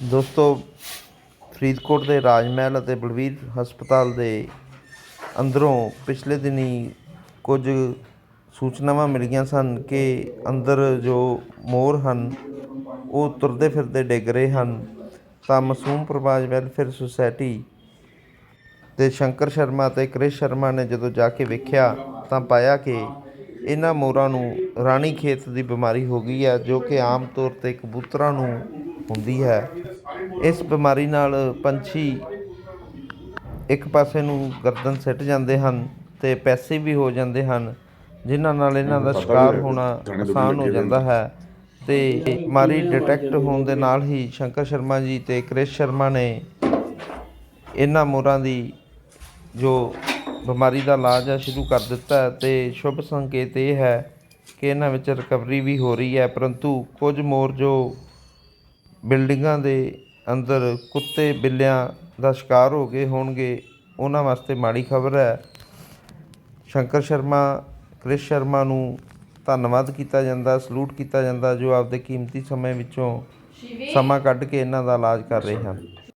ਦੋਸਤੋ, ਫਰੀਦਕੋਟ ਦੇ ਰਾਜ ਮਹਿਲ ਅਤੇ ਬਲਵੀਰ ਹਸਪਤਾਲ ਦੇ ਅੰਦਰੋਂ ਪਿਛਲੇ ਦਿਨੀ ਕੁਝ ਸੂਚਨਾਵਾਂ ਮਿਲੀਆਂ ਸਨ ਕਿ ਅੰਦਰ ਜੋ ਮੋਰ ਹਨ, ਉਹ ਤੁਰਦੇ ਫਿਰਦੇ ਡਿੱਗ ਰਹੇ ਹਨ। ਤਾਂ ਮਾਸੂਮ ਪ੍ਰਵਾਜ ਵੈਲਫੇਅਰ ਸੁਸਾਇਟੀ ਤੇ ਸ਼ੰਕਰ ਸ਼ਰਮਾ ਅਤੇ ਕ੍ਰਿਸ਼ ਸ਼ਰਮਾ ਨੇ ਜਦੋਂ ਜਾ ਕੇ ਵੇਖਿਆ ਤਾਂ ਪਾਇਆ ਕਿ ਇਹਨਾਂ ਮੋਰਾਂ ਨੂੰ ਰਾਣੀ ਖੇਤ ਦੀ ਬਿਮਾਰੀ ਹੋ ਗਈ ਹੈ, ਜੋ ਕਿ ਆਮ ਤੌਰ ਤੇ ਕਬੂਤਰਾਂ ਨੂੰ ਹੁੰਦੀ ਹੈ। ਇਸ ਬਿਮਾਰੀ ਨਾਲ ਪੰਛੀ ਇੱਕ ਪਾਸੇ ਨੂੰ ਗਰਦਨ ਸਿੱਟ ਜਾਂਦੇ ਹਨ ਤੇ ਪੈਸੇ ਵੀ ਹੋ ਜਾਂਦੇ ਹਨ ਜਿਨ੍ਹਾਂ ਨਾਲ ਇਹਨਾਂ ਦਾ ਸ਼ਿਕਾਰ ਹੋਣਾ ਆਸਾਨ ਹੋ ਜਾਂਦਾ ਹੈ। ਤੇ ਬਿਮਾਰੀ ਡਿਟੈਕਟ ਹੋਣ ਦੇ ਨਾਲ ਹੀ ਸ਼ੰਕਰ ਸ਼ਰਮਾ ਜੀ ਤੇ ਕ੍ਰਿਸ਼ ਸ਼ਰਮਾ ਨੇ ਇਹਨਾਂ ਮੋਰਾਂ ਦੀ ਜੋ ਬਿਮਾਰੀ ਦਾ ਇਲਾਜ ਹੈ ਸ਼ੁਰੂ ਕਰ ਦਿੱਤਾ ਹੈ ਤੇ ਸ਼ੁਭ ਸੰਕੇਤ ਇਹ ਹੈ ਕਿ ਇਹਨਾਂ ਵਿੱਚ ਰਿਕਵਰੀ ਵੀ ਹੋ ਰਹੀ ਹੈ ਪਰੰਤੂ ਕੁਝ ਮੋਰ ਜੋ ਬਿਲਡਿੰਗਾਂ ਦੇ ਅੰਦਰ ਕੁੱਤੇ ਬਿੱਲਿਆਂ ਦਾ ਸ਼ਿਕਾਰ ਹੋ ਗਏ ਹੋਣਗੇ ਉਹਨਾਂ ਵਾਸਤੇ ਮਾੜੀ ਖਬਰ ਹੈ। ਸ਼ੰਕਰ ਸ਼ਰਮਾ ਕ੍ਰਿਸ਼ ਸ਼ਰਮਾ ਨੂੰ ਧੰਨਵਾਦ ਕੀਤਾ ਜਾਂਦਾ ਸਲੂਟ ਕੀਤਾ ਜਾਂਦਾ ਜੋ ਆਪਦੇ ਕੀਮਤੀ ਸਮੇਂ ਵਿੱਚੋਂ ਸਮਾਂ ਕੱਢ ਕੇ ਇਹਨਾਂ ਦਾ ਇਲਾਜ ਕਰ ਰਹੇ ਹਨ।